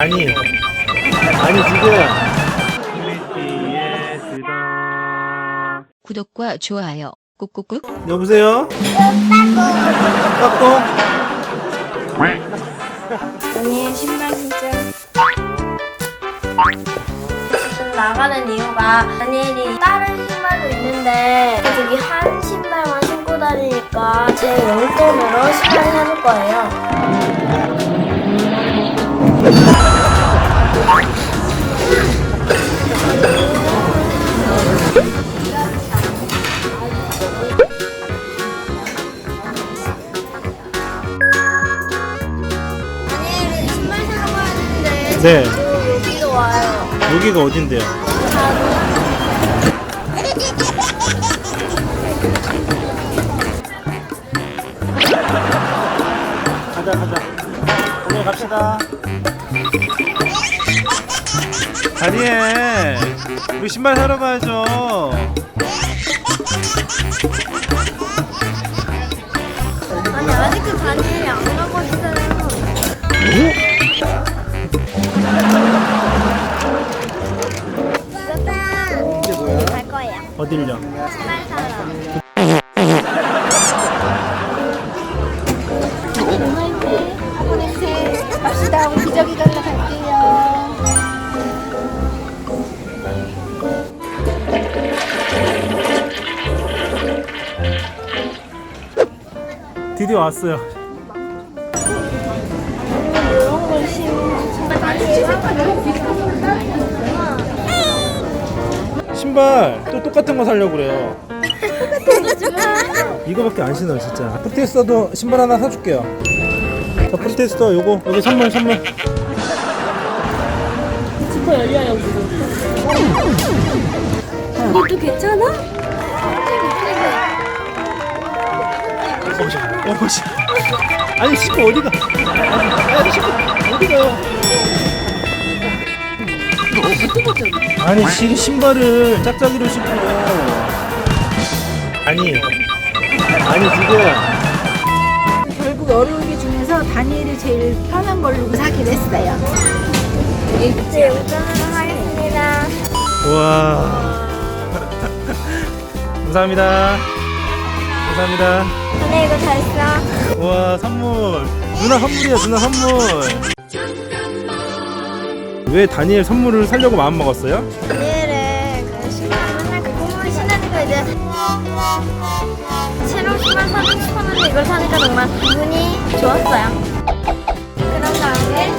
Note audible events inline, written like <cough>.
아니. 아니 지금 구독과 좋아요. 꾹꾹꾹. 여보세요? 까꿍? 언니 신발 진짜 나가는 이유가 다니엘이 다른 신발도 있는데 저기 한 신발만 신고 다니니까 제 용돈으로 신발 사줄 거예요. 네저 여기로 와요. 여기가 어딘데요? 가자 가자 오늘 갑시다 다니엘 우리 신발 사러 가야죠 아니 아직도 다니엘이 안 가고 있어요. 아빠 갈 거예요. 어딜요? 드디어 왔어요 신발 또 똑같은 거 사려고 그래요. 이거밖에 안 신어요 진짜. 프로테스터도 신발 하나 사줄게요. 자 프로테스터 요거 여기 선물 선물. 이것도 괜찮아? 어보자 어보자 아니 신고 어디가? 아니 신고 어디가 요 아니 신, 신발을 짝짝이로 신고 아니 아니 지금 결국 어려우기 중에서 다니엘이 제일 편한 걸로 사기로 했어요. 네, 운전하러 가겠습니다. 우와 <laughs> 감사합니다 감사합니다 근데 이거 잘 써. 우와 선물 누나 선물이야 누나 선물 왜 다니엘 선물을 사려고 마음 먹었어요? 다니엘은 그 신발 맨날 그거만 신으니까 이제 새로운 신발 사고 싶었는데 이걸 사니까 정말 기분이 좋았어요. 그런 다음에